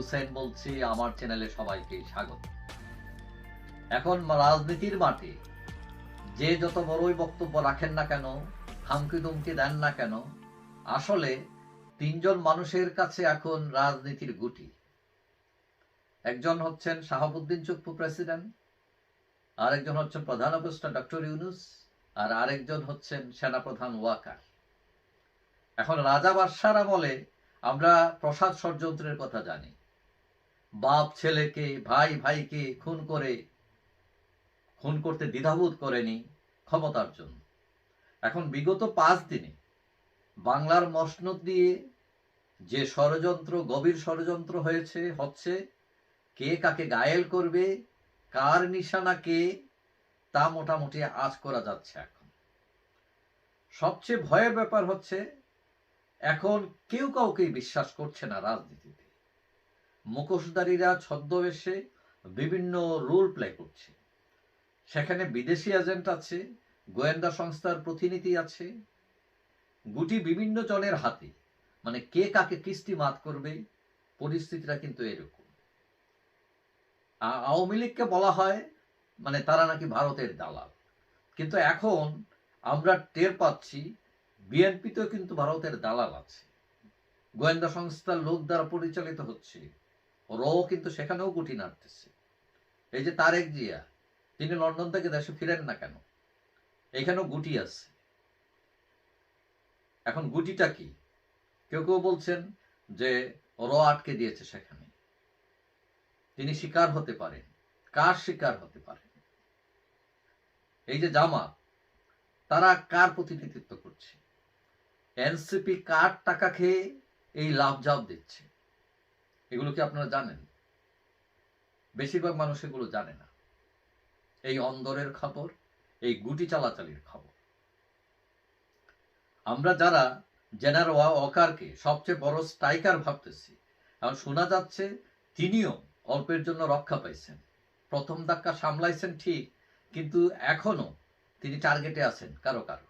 হুসেন বলছি, আমার চ্যানেলে সবাইকে স্বাগত। এখন রাজনীতির মাঠে যে যত বড়ই বক্তব্য রাখেন না কেন, হামকি দুমকি দেন না কেন, আসলে তিনজন মানুষের কাছে এখন রাজনীতির গুটি। একজন হচ্ছেন শাহাবুদ্দিন চুপ্পু প্রেসিডেন্ট, আরেকজন হচ্ছেন প্রধান উপদেষ্টা ডক্টর ইউনুস, আর আরেকজন হচ্ছেন সেনাপ্রধান ওয়াকার। এখন রাজা বাদশার আমলে আমরা প্রসাদ ষড়যন্ত্রের কথা জানি। বাপ ছেলেকে, ভাই ভাইকে খুন করে, খুন করতে দ্বিধাবোধ করেনি ক্ষমতার জন্য। এখন বিগত পাঁচ দিনে বাংলার মসনদ দিয়ে যে ষড়যন্ত্র, গভীর ষড়যন্ত্র হয়েছে, হচ্ছে কে কাকে গায়েল করবে, কার নিশানা কে, তা মোটামুটি আজ করা যাচ্ছে এখন। সবচেয়ে ভয়ের ব্যাপার হচ্ছে, এখন কেউ কাউকেই বিশ্বাস করছে না রাজনীতিতে। মুখোশধারীরা ছদ্মবেশে বিভিন্ন রোল প্লে করছে। সেখানে বিদেশি এজেন্ট আছে, গোয়েন্দা সংস্থার প্রতিনিধি আছে। গুটি বিভিন্ন জনের হাতে মানে কে কাকে কিস্তি মাত করবে, পরিস্থিতিটা কিন্তু এরকম। আওয়ামী লীগকে বলা হয় মানে তারা নাকি ভারতের দালাল। কিন্তু এখন আমরা টের পাচ্ছি, বিএনপিতেও কিন্তু ভারতের দালাল আছে। গোয়েন্দা সংস্থার লোক দ্বারা পরিচালিত হচ্ছে। র কিন্তু সেখানেও গুটি নাড়তেছে। এই যে তারেক জিয়া, তিনি লন্ডন থেকে দেশে ফিরেন না কেন? এখানেও গুটি আছে। এখন গুটিটা কি? কেউ কেউ বলছেন যে র আটকে দিয়েছে সেখানে। তিনি শিকার হতে পারেন। কার শিকার হতে পারেন? এই যে জামা তারা কার প্রতিনিধিত্ব করছে? এনসিপি কার টাকা খেয়ে এই লাভ জাভ দিচ্ছে? এগুলো কি আপনারা জানেন? বেশিরভাগ মানুষ এগুলো জানে না। এই অন্দরের খবর, এই গুটি চালাচালির খবর। আমরা যারা জেনার ওয়াকারকে সবচেয়ে বড় স্ট্রাইকার ভাবতেছি, এখন শোনা যাচ্ছে তিনিও অল্পের জন্য রক্ষা পাইছেন। প্রথম ধাক্কা সামলাইছেন ঠিক, কিন্তু এখনও তিনি টার্গেটে আছেন কারও কারও।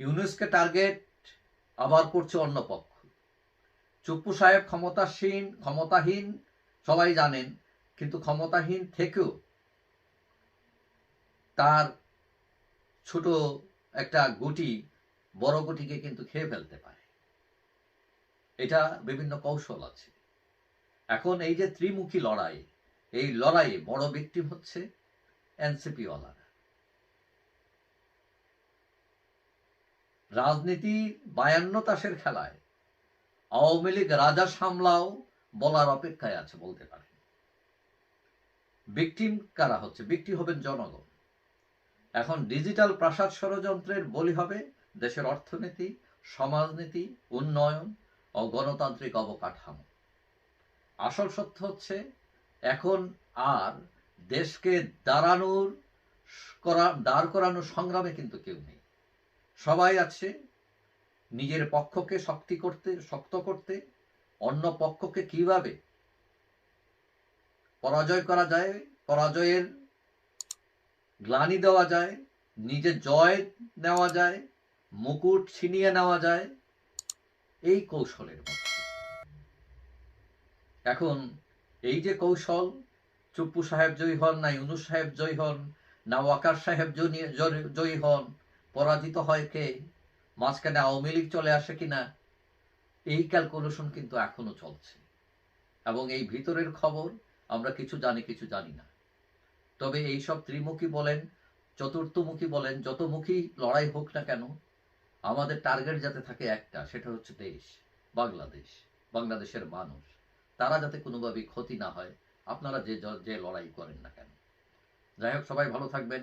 ইউনুসকে টার্গেট আবার করছে অন্য পক্ষ। চুপ্পু সাহেব ক্ষমতাসীন, ক্ষমতাহীন, সবাই জানেন, কিন্তু ক্ষমতাহীন থেকেও তার ছোট একটা গুটি, বড় গুটিকে কিন্তু খেয়ে ফেলতে পারে। এটা বিভিন্ন কৌশল আছে। এখন এই যে ত্রিমুখী লড়াই, এই লড়াইয়ে বড় ব্যক্তি হচ্ছে এনসিপি রাজনীতি বায়ান্ন তাসের খেলায় আওয়ামী লীগ রাজা সামলাও বলার অপেক্ষায় আছে বলতে পারে বিক্টিম কারা হচ্ছে? বিক্টি হবেন জনগণ। এখন ডিজিটাল প্রাসাদ ষড়যন্ত্রের বলি হবে দেশের অর্থনীতি, সমাজনীতি, উন্নয়ন ও গণতান্ত্রিক অবকাঠামো। আসল সত্য হচ্ছে এখন আর দেশকে দাঁড়ানোর করা দাঁড় করানোর সংগ্রামে কিন্তু কেউ নেই। সবাই আছে, নিজের পক্ষকে শক্তি করতে, শক্ত করতে, অন্য পক্ষকে কীভাবে পরাজয় করা যায়, পরাজয়ের গ্লানি দেওয়া যায়, নিজের জয় নেওয়া যায়, মুকুট ছিনিয়ে নেওয়া যায়, এই কৌশলের মধ্যে। এখন এই যে কৌশল, চুপ্পু সাহেব জয়ী হন না, ইউনুস সাহেব জয়ী হন, না ওয়াকার সাহেব জয়ী হন পরাজিত হয় কে? মাঝখানে আওয়ামী লীগ চলে আসে কিনা? এই ক্যালকুলেশন কিন্তু এখনও চলছে। এবং এই ভিতরের খবর আমরা কিছু জানি কিছু জানি না। তবে এই সব ত্রিমুখী বলেন, চতুর্থমুখী বলেন, যতমুখী লড়াই হোক না কেন, আমাদের টার্গেট যাতে থাকে একটা, সেটা হচ্ছে দেশ, বাংলাদেশ, বাংলাদেশের মানুষ। তারা যাতে কোনোভাবেই ক্ষতি না হয়, আপনারা যে যে লড়াই করেন না কেন। যাই হোক, সবাই ভালো থাকবেন।